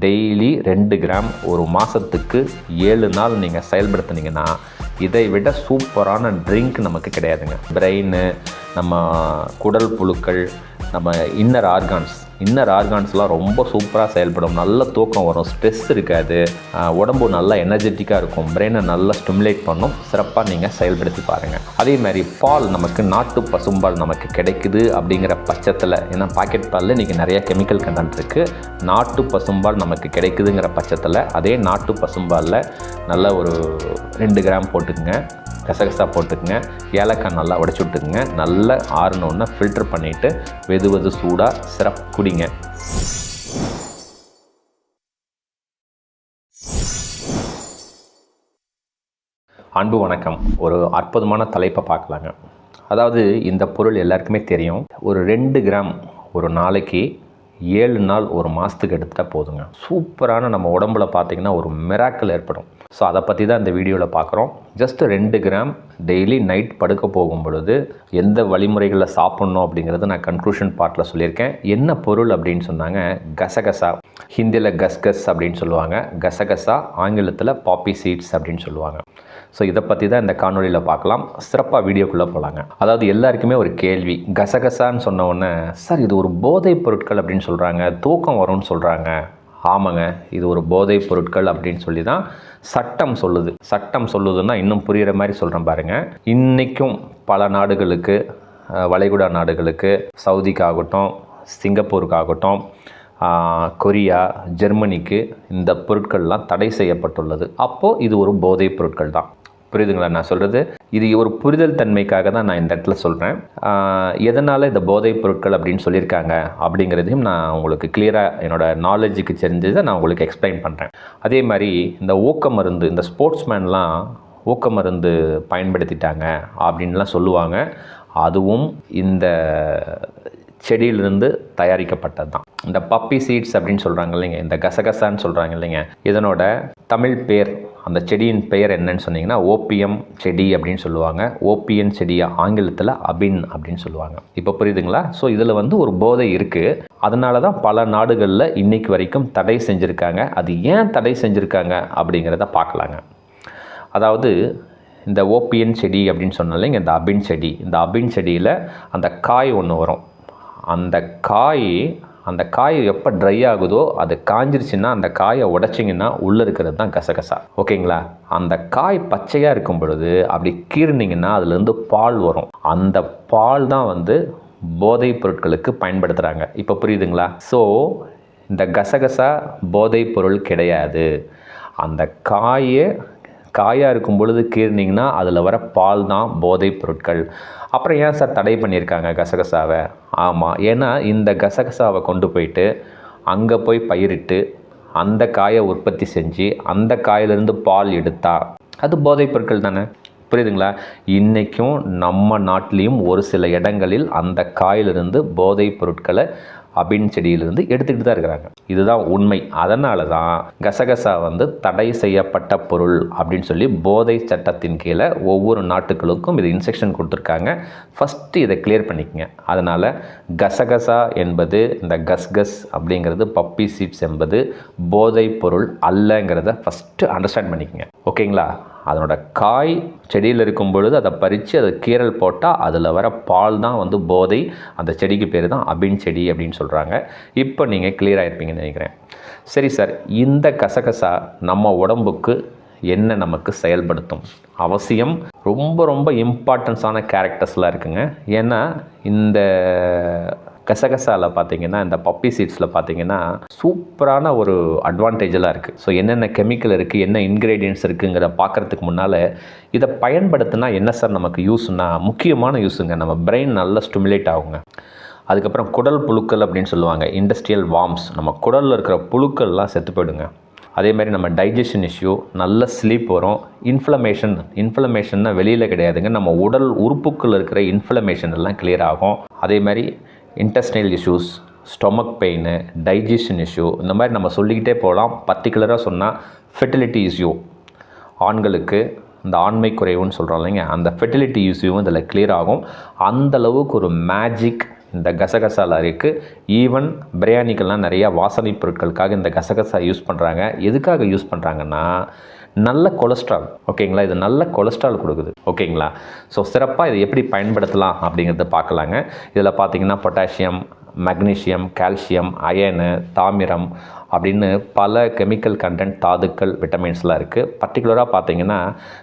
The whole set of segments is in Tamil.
டெய்லி ரெண்டு கிராம் ஒரு மாதத்துக்கு ஏழு நாள் நீங்கள் செயல்படுத்துனீங்கன்னா இதை விட சூப்பரான ட்ரிங்க் நமக்கு கிடையாதுங்க. பிரெயின் நம்ம குடல் புழுக்கள் நம்ம இன்னர் ஆர்கான்ஸ் இன்னர் ஆர்கான்ஸ்லாம் ரொம்ப சூப்பராக செயல்படும். நல்ல தூக்கம் வரும். ஸ்ட்ரெஸ் இருக்காது. உடம்பு நல்லா எனர்ஜெட்டிக்காக இருக்கும். பிரெயினை நல்லா ஸ்டிமுலேட் பண்ணும். சிறப்பாக நீங்கள் செயல்படுத்தி பாருங்கள் அதே மாதிரி பால் நமக்கு நாட்டு பசும்பால் நமக்கு கிடைக்குது அப்படிங்கிற பட்சத்தில் ஏன்னா பாக்கெட் பாலில் இன்றைக்கி நிறைய கெமிக்கல் கண்டென்ட் இருக்குது நாட்டு பசும்பால் நமக்கு கிடைக்குதுங்கிற பட்சத்தில் அதே நாட்டு பசும்பாலில் நல்ல ஒரு ரெண்டு கிராம் போட்டுக்குங்க. கசகசா போட்டுக்குங்க. ஏலக்காய் நல்லா உடச்சி விட்டுக்குங்க. நல்லா ஆறுனோன்னா ஃபில்டர் பண்ணிவிட்டு வெது வெது சூடாக சிறப்பு குடிங்க அன்பு வணக்கம். ஒரு அற்புதமான தலைப்பை பார்க்கலாங்க. அதாவது இந்த பொருள் எல்லாருக்குமே தெரியும். ஒரு ரெண்டு கிராம் ஒரு நாளைக்கு ஏழு நாள் ஒரு மாதத்துக்கு எடுத்துட்டால் போதுங்க. சூப்பரான நம்ம உடம்புல பார்த்தீங்கன்னா ஒரு மிராக்கல் ஏற்படும். ஸோ அதை பற்றி தான் இந்த வீடியோவில் பார்க்குறோம் ஜஸ்ட் ரெண்டு கிராம் டெய்லி நைட் படுக்க போகும் பொழுது எந்த வழிமுறைகளில் சாப்பிட்ணும் அப்படிங்கிறத நான் கன்க்ளூஷன் பார்ட்டில் சொல்லியிருக்கேன். என்ன பொருள் அப்படின்னு சொன்னாங்க? கசகசா. ஹிந்தியில் கஸ்கஸ் அப்படின்னு சொல்லுவாங்க. கசகசா ஆங்கிலத்தில் பாப்பி சீட்ஸ் அப்படின்னு சொல்லுவாங்க. ஸோ இதை பற்றி தான் இந்த காணொலியில் பார்க்கலாம் சிறப்பாக வீடியோக்குள்ளே போகலாங்க அதாவது எல்லாருக்குமே ஒரு கேள்வி. கசகசான்னு சொன்ன உடனே சார் இது ஒரு போதைப் பொருட்கள் அப்படின்னு சொல்கிறாங்க தூக்கம் வரும்னு சொல்கிறாங்க ஆமாங்க இது ஒரு போதைப் பொருட்கள் அப்படின்னு சொல்லி தான் சட்டம் சொல்லுது. சட்டம் சொல்லுதுன்னா இன்னும் புரிகிற மாதிரி சொல்கிறேன் பாருங்கள் இன்றைக்கும் பல நாடுகளுக்கு வளைகுடா நாடுகளுக்கு சவுதிக்காகட்டும் சிங்கப்பூருக்காகட்டும் கொரியா ஜெர்மனிக்கு இந்த பொருட்கள்லாம் தடை செய்யப்பட்டுள்ளது. அப்போது இது ஒரு போதைப் பொருட்கள் தான் புரியுதுங்களா நான் சொல்கிறது இது ஒரு புரிதல் தன்மைக்காக தான் நான் இந்த இடத்துல சொல்கிறேன் எதனால் இந்த போதைப் பொருட்கள் அப்படின்னு சொல்லியிருக்காங்க அப்படிங்கிறதையும் நான் உங்களுக்கு கிளியராக என்னோடய நாலேஜுக்கு தெரிஞ்சதை நான் உங்களுக்கு எக்ஸ்பிளைன் பண்ணுறேன் அதே மாதிரி இந்த ஊக்க மருந்து இந்த ஸ்போர்ட்ஸ்மேன்லாம் ஊக்க மருந்து பயன்படுத்திட்டாங்க அப்படின்லாம் சொல்லுவாங்க. அதுவும் இந்த செடியிலிருந்து தயாரிக்கப்பட்டது தான் இந்த பப்பி சீட்ஸ் அப்படின்னு சொல்கிறாங்க இல்லைங்க இந்த கசகசான்னு சொல்கிறாங்க இல்லைங்க. இதனோட தமிழ் பேர் அந்த செடியின் பெயர் என்னன்னு சொன்னீங்கன்னா ஓபியம் செடி அப்படின்னு சொல்லுவாங்க. ஓபியன் செடியை ஆங்கிலத்தில் அபின் அப்படின்னு சொல்லுவாங்க. இப்போ புரியுதுங்களா? ஸோ இதில் வந்து ஒரு போதை இருக்குது அதனால தான் பல நாடுகளில் இன்றைக்கு வரைக்கும் தடை செஞ்சுருக்காங்க. அது ஏன் தடை செஞ்சுருக்காங்க அப்படிங்கிறத பார்க்கலாங்க. அதாவது இந்த ஓபியன் செடி அப்படின்னு சொன்னாலே இந்த அபின் செடி. இந்த அபின் செடியில் அந்த காய் ஒன்று வரும். அந்த காய் அந்த காய் எப்போ ட்ரை ஆகுதோ அது காஞ்சிருச்சுன்னா அந்த காயை உடைச்சிங்கன்னா உள்ளே இருக்கிறது தான் கசகசா. ஓகேங்களா? அந்த காய் பச்சையாக இருக்கும் பொழுது அப்படி கீறினீங்கன்னா அதுலேருந்து பால் வரும். அந்த பால் தான் வந்து போதைப் பொருட்களுக்கு பயன்படுத்துகிறாங்க இப்போ புரியுதுங்களா? ஸோ இந்த கசகசா போதைப் பொருள் கிடையாது. அந்த காயை காயாக இருக்கும் பொழுது கீறினீங்கன்னா அதில் வர பால் தான் போதைப் பொருட்கள். அப்புறம் ஏன் சார் தடை பண்ணியிருக்காங்க கசகசாவை? ஆமாம் ஏன்னா இந்த கசகசாவை கொண்டு போயிட்டு அங்கே போய் பயிரிட்டு அந்த காயை உற்பத்தி செஞ்சு அந்த காயிலிருந்து பால் எடுத்தா அது போதைப் பொருட்கள் தானே? புரியுதுங்களா? இன்றைக்கும் நம்ம நாட்டிலையும் ஒரு சில இடங்களில் அந்த காயிலிருந்து போதைப் பொருட்களை அபின் செடியிலிருந்து எடுத்துக்கிட்டு தான் இருக்கிறாங்க. இதுதான் உண்மை. அதனால தான் கசகசா வந்து தடை செய்யப்பட்ட பொருள் அப்படின்னு சொல்லி போதை சட்டத்தின் கீழே ஒவ்வொரு நாட்டுகளுக்கும் இது இன்ஸ்ட்ரக்ஷன் கொடுத்துருக்காங்க. ஃபஸ்ட்டு இதை கிளியர் பண்ணிக்கங்க. அதனால் கசகசா என்பது இந்த கஸ்கஸ் அப்படிங்கிறது பப்பி சீட்ஸ் என்பது போதை பொருள் அல்லங்கிறத ஃபஸ்ட்டு அண்டர்ஸ்டாண்ட் பண்ணிக்கங்க. ஓகேங்களா அதனோட காய் செடியில் இருக்கும் பொழுது அதை பறித்து அதை கீரல் போட்டால் அதில் வர பால் தான் வந்து போதை. அந்த செடிக்கு பேர் தான் அபின் செடி அப்படின்னு சொல்கிறாங்க இப்போ நீங்கள் கிளியர் ஆகிருப்பீங்கன்னு நினைக்கிறேன். சரி சார் இந்த கசகசா நம்ம உடம்புக்கு என்ன நமக்கு செயல்படுத்தும்? அவசியம் ரொம்ப ரொம்ப இம்பார்ட்டன்ஸான கேரக்டர்ஸ்லாம் இருக்குங்க. ஏன்னா இந்த கசகசாவில் பார்த்தீங்கன்னா இந்த பப்பி சீட்ஸில் பார்த்தீங்கன்னா சூப்பரான ஒரு அட்வான்டேஜெல்லாம் இருக்குது ஸோ என்னென்ன கெமிக்கல் இருக்குது என்ன இன்க்ரீடியன்ஸ் இருக்குங்கிற பார்க்குறதுக்கு முன்னால் இதை பயன்படுத்தினா என்ன சார் நமக்கு யூஸ்னா முக்கியமான யூஸுங்க நம்ம பிரெயின் நல்லா ஸ்டிமுலேட் ஆகுங்க. அதுக்கப்புறம் குடல் புழுக்கள் அப்படின்னு சொல்லுவாங்க இண்டஸ்ட்ரியல் வார்ம்ஸ் நம்ம குடலில் இருக்கிற புழுக்கள்லாம் செத்து போயிடுங்க. அதே மாதிரி நம்ம டைஜஷன் இஷ்யூ நல்ல ஸ்லீப் வரும். இன்ஃப்ளமேஷன் இன்ஃப்ளமேஷன்னா வெளியில் கிடையாதுங்க. நம்ம உடல் உறுப்புக்கள் இருக்கிற இன்ஃப்ளமேஷன் எல்லாம் கிளியர் ஆகும். அதே மாதிரி intestinal issues stomach pain digestion issue இந்த மாதிரி நம்ம சொல்லிக்கிட்டே போகலாம். பர்டிகுலராக சொன்னால் ஃபெர்டிலிட்டி இஷ்யூ ஆண்களுக்கு இந்த ஆண்மை குறைவுன்னு சொல்கிறோம் இல்லைங்க அந்த ஃபெர்டிலிட்டி இஷ்யூவும் இதில் கிளியர் ஆகும். அந்த அளவுக்கு ஒரு மேஜிக் இந்த கசகசால இருக்குது ஈவன் பிரியாணிக்கெல்லாம் நிறையா வாசனை பொருட்களுக்காக இந்த கசகசா யூஸ் பண்ணுறாங்க எதுக்காக யூஸ் பண்ணுறாங்கன்னா நல்ல கொலஸ்ட்ரால் ஓகேங்களா? இது நல்ல கொலஸ்ட்ரால் கொடுக்குது ஓகேங்களா? ஸோ சிறப்பாக இதை எப்படி பயன்படுத்தலாம் அப்படிங்கிறத பார்க்கலாங்க. இதில் பார்த்தீங்கன்னா பொட்டாசியம் மக்னீஷியம் கால்சியம் அயனு தாமிரம் அப்படின்னு பல கெமிக்கல் கண்டென்ட் தாதுக்கள் விட்டமின்ஸ்லாம் இருக்குது பர்டிகுலராக பார்த்தீங்கன்னா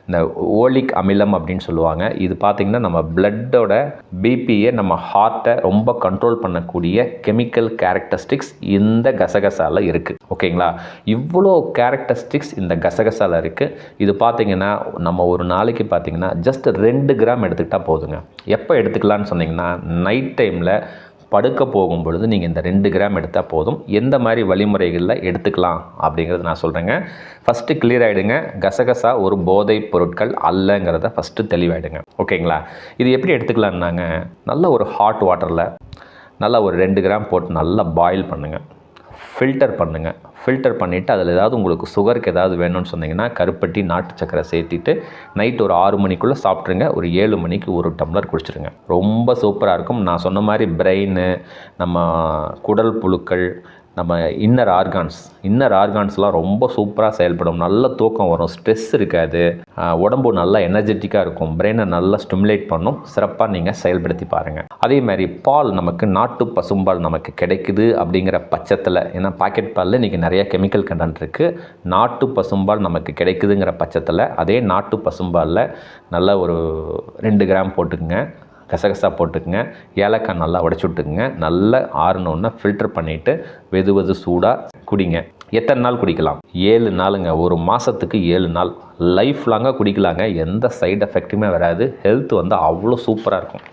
இந்த ஓலிக் அமிலம் அப்படின்னு சொல்லுவாங்க. இது பார்த்திங்கன்னா நம்ம பிளட்டோட பிபியை நம்ம ஹார்ட்டை ரொம்ப கண்ட்ரோல் பண்ணக்கூடிய கெமிக்கல் கேரக்டரிஸ்டிக்ஸ் இந்த கசகசாவில் இருக்குது ஓகேங்களா இவ்வளோ கேரக்டரிஸ்டிக்ஸ் இந்த கசகசாவில் இருக்குது இது பார்த்திங்கன்னா நம்ம ஒரு நாளைக்கு பார்த்திங்கன்னா ஜஸ்ட் ரெண்டு கிராம் எடுத்துக்கிட்டால் போதுங்க. எப்போ எடுத்துக்கலான்னு சொன்னிங்கன்னா நைட் டைமில் படுக்க போகும் பொழுது நீங்கள் இந்த ரெண்டு கிராம் எடுத்தால் போதும். எந்த மாதிரி வழிமுறைகளில் எடுத்துக்கலாம் அப்படிங்கிறது நான் சொல்கிறேங்க ஃபஸ்ட்டு கிளியர் ஆகிடுங்க கசகசா ஒரு போதைப் பொருட்கள் அல்லங்கிறத ஃபஸ்ட்டு தெளிவாயிடுங்க. ஓகேங்களா? இது எப்படி எடுத்துக்கலான்னாங்க நல்ல ஒரு ஹாட் வாட்டரில் நல்லா ஒரு ரெண்டு கிராம் போட்டு நல்லா பாயில் பண்ணுங்கள் ஃபில்டர் பண்ணுங்கள் ஃபில்டர் பண்ணிவிட்டு அதில் ஏதாவது உங்களுக்கு சுகருக்கு ஏதாவது வேணும்னு சொன்னீங்கன்னா கருப்பட்டி நாட்டு சக்கரை சேர்த்திட்டு நைட் ஒரு ஆறு மணிக்குள்ளே சாப்பிட்ருங்க ஒரு ஏழு மணிக்கு ஒரு டம்ளர் குடிச்சிருங்க. ரொம்ப சூப்பராக இருக்கும். நான் சொன்ன மாதிரி பிரெயின் நம்ம குடல் புழுக்கள் நம்ம இன்னர் ஆர்கான்ஸ் இன்னர் ஆர்கான்ஸ்லாம் ரொம்ப சூப்பராக செயல்படும். நல்ல தூக்கம் வரும் ஸ்ட்ரெஸ் இருக்காது. உடம்பு நல்லா எனர்ஜெட்டிக்காக இருக்கும். பிரெயினை நல்லா ஸ்டிமுலேட் பண்ணும். சிறப்பாக நீங்கள் செயல்படுத்தி பாருங்கள் அதே மாதிரி பால் நமக்கு நாட்டு பசும்பால் நமக்கு கிடைக்குது அப்படிங்கிற பட்சத்தில் ஏன்னா பாக்கெட் பாலில் இன்றைக்கி நிறைய கெமிக்கல் கண்டென்ட் இருக்குது நாட்டு பசும்பால் நமக்கு கிடைக்குதுங்கிற பட்சத்தில் அதே நாட்டு பசும்பாலில் நல்ல ஒரு ரெண்டு கிராம் போட்டுக்குங்க. கசகசா போட்டுக்குங்க. ஏலக்காய் நல்லா உடச்சி விட்டுக்குங்க. நல்லா ஆறுனோன்னா ஃபில்டர் பண்ணிவிட்டு வெது வெது சூடாக குடிங்க. எத்தனை நாள் குடிக்கலாம்? ஏழு நாளுங்க. ஒரு மாதத்துக்கு ஏழு நாள். லைஃப் லாங்காக குடிக்கலாங்க. எந்த சைடு எஃபெக்ட்டுமே வராது. ஹெல்த் வந்து அவ்வளோ சூப்பராக இருக்கும்.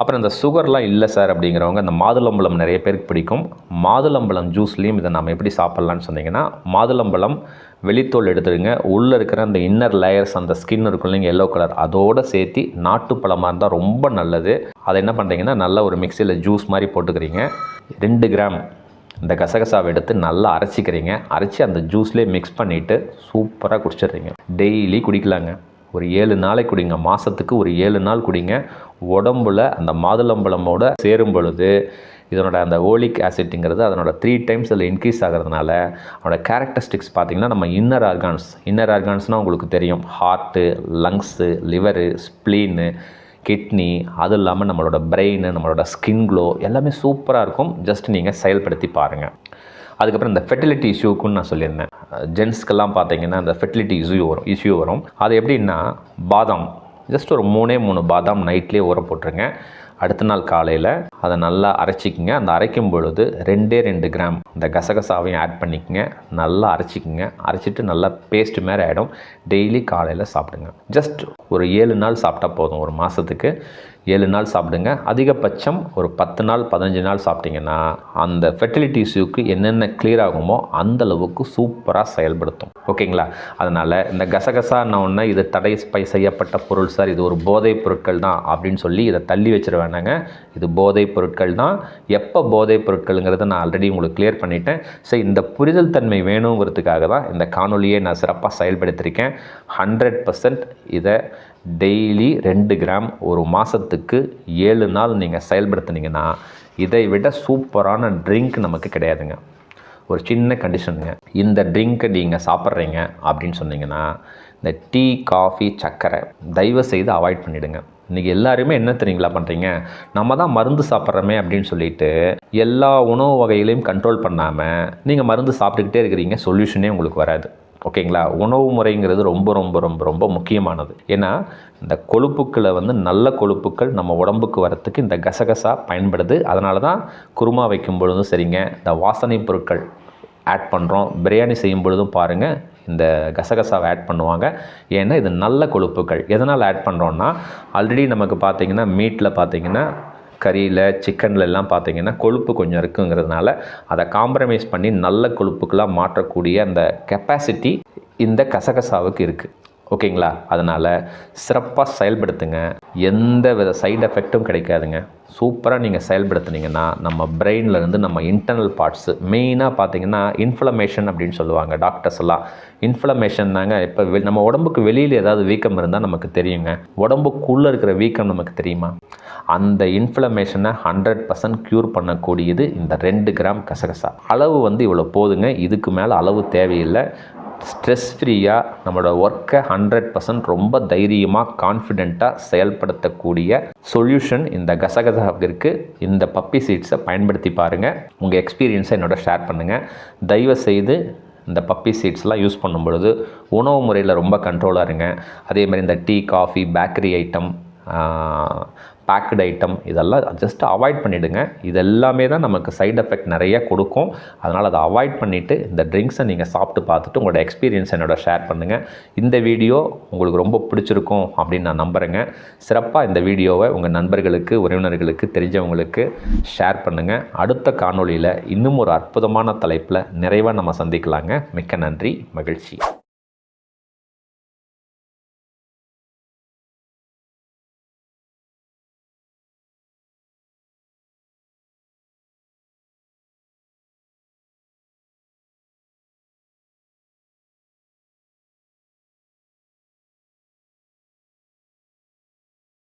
அப்புறம் இந்த சுகர்லாம் இல்லை சார் அப்படிங்கிறவங்க இந்த மாதுளம்பழம் நிறைய பேருக்கு பிடிக்கும். மாதுளம்பழம் ஜூஸ்லேயும் இதை நம்ம எப்படி சாப்பிட்லான்னு சொன்னீங்கன்னா மாதுளம்பழம் வெளித்தோல் எடுத்துடுங்க. உள்ளே இருக்கிற அந்த இன்னர் லேயர்ஸ் அந்த ஸ்கின் இருக்கும் இல்லைங்க எல்லோ கலர் அதோடு சேர்த்து நாட்டுப்பழமாக இருந்தால் ரொம்ப நல்லது. அதை என்ன பண்ணுறீங்கன்னா நல்லா ஒரு மிக்சியில் ஜூஸ் மாதிரி போட்டுக்கிறீங்க. ரெண்டு கிராம் இந்த கசகசாவை எடுத்து நல்லா அரைச்சிக்கிறீங்க. அரைச்சி அந்த ஜூஸ்லேயே மிக்ஸ் பண்ணிவிட்டு சூப்பராக குடிச்சிடுறீங்க. டெய்லி குடிக்கலாங்க. ஒரு ஏழு நாளைக்கு குடிங்க. மாதத்துக்கு ஒரு ஏழு நாள் குடிங்க. உடம்புல அந்த மாதுளம்பழமோட சேரும் பொழுது இதனோட அந்த ஓலிக் ஆசிட்ங்கிறது அதனோட த்ரீ டைம்ஸ் அதில் இன்க்ரீஸ் ஆகிறதுனால அதனோட கேரக்டரிஸ்டிக்ஸ் பார்த்திங்கன்னா நம்ம இன்னர் ஆர்கான்ஸ் இன்னர் ஆர்கான்ஸ்னால் உங்களுக்கு தெரியும். Heart lungs liver spleen kidney அது இல்லாமல் நம்மளோட பிரெயின் நம்மளோட ஸ்கின் க்ளோ எல்லாமே சூப்பராக இருக்கும். ஜஸ்ட் நீங்கள் செயல்படுத்தி பாருங்கள் அதுக்கப்புறம் இந்த ஃபெர்டிலிட்டி இஷ்யூக்குன்னு நான் சொல்லியிருந்தேன். ஜென்ஸ்க்கெல்லாம் பார்த்தீங்கன்னா இந்த ஃபெர்டிலிட்டி இஷ்யூ வரும் இஷ்யூ வரும். அது எப்படின்னா பாதாம். ஜஸ்ட் ஒரு மூணே மூணு பாதாம் நைட்லேயே ஊற போட்டுருங்க. அடுத்த நாள் காலையில் அதை நல்லா அரைச்சிக்கிங்க. அந்த அரைக்கும் பொழுது ரெண்டே ரெண்டு கிராம் இந்த கசகசாவையும் ஆட் பண்ணிக்கங்க. நல்லா அரைச்சிக்கிங்க. அரைச்சிட்டு நல்லா பேஸ்ட் மாதிரி ஆகிடும் டெய்லி காலையில் சாப்பிடுங்க. ஜஸ்ட் ஒரு ஏழு நாள் சாப்பிட்டா போதும் ஒரு மாதத்துக்கு ஏழு நாள் சாப்பிடுங்க. அதிகபட்சம் ஒரு பத்து நாள் பதினஞ்சு நாள் சாப்பிட்டிங்கன்னா அந்த ஃபெர்டிலிட்டி இஷ்யூக்கு என்னென்ன கிளியர் ஆகுமோ அந்த அளவுக்கு சூப்பராக செயல்படுத்தும். ஓகேங்களா? அதனால் இந்த கசகசான ஒன்று இது தடை பை செய்யப்பட்ட பொருள் சார் இது ஒரு போதைப் பொருட்கள் தான் அப்படின்னு சொல்லி இதை தள்ளி வச்சிட வேணாங்க இது போதைப் பொருட்கள் தான். எப்போ போதைப் பொருட்கள்ங்கிறத நான் ஆல்ரெடி உங்களுக்கு கிளியர் பண்ணிட்டேன். ஸோ இந்த புரிதல் தன்மை வேணுங்கிறதுக்காக தான் இந்த காணொலியை நான் சிறப்பாக செயல்படுத்தியிருக்கேன் ஹண்ட்ரட் பர்சன்ட் இதை டெய்லி ரெண்டு கிராம் ஒரு மாதத்துக்கு ஏழு நாள் நீங்கள் செயல்படுத்துனீங்கன்னா இதை விட சூப்பரான ட்ரிங்க் நமக்கு கிடையாதுங்க. ஒரு சின்ன கண்டிஷனுங்க இந்த ட்ரிங்க்கை நீங்கள் சாப்பிட்றீங்க அப்படின்னு சொன்னீங்கன்னா இந்த டீ காஃபி சர்க்கரை தயவு செய்து அவாய்ட் பண்ணிவிடுங்க இன்றைக்கி எல்லாருமே என்ன தெரியுங்களா பண்ணுறீங்க நம்ம தான் மருந்து சாப்பிட்றோமே அப்படின்னு சொல்லிட்டு எல்லா உணவு வகைகளையும் கண்ட்ரோல் பண்ணாமல் நீங்கள் மருந்து சாப்பிட்டுக்கிட்டே இருக்கிறீங்க. சொல்யூஷனே உங்களுக்கு வராது. ஓகேங்களா? உணவு முறைங்கிறது ரொம்ப ரொம்ப ரொம்ப ரொம்ப முக்கியமானது. ஏன்னா இந்த கொழுப்புக்களை வந்து நல்ல கொழுப்புக்கள் நம்ம உடம்புக்கு வரத்துக்கு இந்த கசகசா பயன்படுது. அதனால தான் குருமா வைக்கும் பொழுதும் சரிங்க. இந்த வாசனை பொருட்கள் ஆட் பண்ணுறோம் பிரியாணி செய்யும் பொழுதும் பாருங்கள் இந்த கசகசாவை ஆட் பண்ணுவாங்க. ஏன்னா இது நல்ல கொழுப்புகள் எதனால் ஆட் பண்ணுறோன்னா ஆல்ரெடி நமக்கு பார்த்தீங்கன்னா மீட்டில் பார்த்தீங்கன்னா கறியில் சிக்கனில் எல்லாம் கொழுப்பு கொஞ்சம் இருக்குங்கிறதுனால அதை காம்ப்ரமைஸ் பண்ணி நல்ல கொழுப்புக்கெல்லாம் மாற்றக்கூடிய அந்த கெப்பாசிட்டி இந்த கசகசாவுக்கு இருக்குது ஓகேங்களா? அதனால் சிறப்பாக செயல்படுத்துங்க. எந்த வித சைடு எஃபெக்ட்டும் கிடைக்காதுங்க. சூப்பராக நீங்கள் செயல்படுத்துனீங்கன்னா நம்ம பிரெயின்லேருந்து இருந்து நம்ம இன்டர்னல் பார்ட்ஸு மெயினாக பார்த்தீங்கன்னா இன்ஃப்ளமேஷன் அப்படின்னு சொல்லுவாங்க டாக்டர்ஸ் எல்லாம். இன்ஃப்ளமேஷன் தாங்க இப்போ வெ- நம்ம உடம்புக்கு வெளியில் ஏதாவது வீக்கம் இருந்தால் நமக்கு தெரியுங்க. உடம்புக்குள்ளே இருக்கிற வீக்கம் நமக்கு தெரியுமா? அந்த இன்ஃப்ளமேஷனை ஹண்ட்ரட் பர்சன்ட் க்யூர் பண்ணக்கூடியது இந்த ரெண்டு கிராம் கசகசா. அளவு வந்து இவ்வளோ போதுங்க. இதுக்கு மேலே அளவு தேவையில்லை. ஸ்ட்ரெஸ் ஃப்ரீயாக நம்மளோட ஒர்க்கை ஹண்ட்ரட் பர்சன்ட் ரொம்ப தைரியமாக கான்ஃபிடெண்ட்டாக செயல்படுத்தக்கூடிய சொல்யூஷன் இந்த கசகசாவிற்கு இந்த பப்பி சீட்ஸை பயன்படுத்தி பாருங்கள் உங்கள் எக்ஸ்பீரியன்ஸை என்னோட ஷேர் பண்ணுங்கள் தயவு செய்து இந்த பப்பி சீட்ஸ்லாம் யூஸ் பண்ணும் பொழுது உணவு முறையில் ரொம்ப கண்ட்ரோலாக இருங்க. அதே மாதிரி இந்த tea coffee bakery item baked item இதெல்லாம் ஜஸ்ட் அவாய்ட் பண்ணிவிடுங்க இது எல்லாமே தான் நமக்கு சைட் எஃபெக்ட் நிறைய கொடுக்கும். அதனால் அதை அவாய்ட் பண்ணிவிட்டு இந்த ட்ரிங்க்ஸை நீங்கள் சாப்பிட்டு பார்த்துட்டு உங்களோட எக்ஸ்பீரியன்ஸ் என்னோட ஷேர் பண்ணுங்கள் இந்த வீடியோ உங்களுக்கு ரொம்ப பிடிச்சிருக்கும் அப்படின்னு நான் நம்புகிறேங்க சிறப்பாக இந்த வீடியோவை உங்கள் நண்பர்களுக்கு உறவினர்களுக்கு தெரிஞ்சவங்களுக்கு ஷேர் பண்ணுங்கள் அடுத்த காணொளியில் இன்னும் ஒரு அற்புதமான தலைப்பில் நிறைவாக நம்ம சந்திக்கலாங்க. மிக்க நன்றி மகிழ்ச்சி.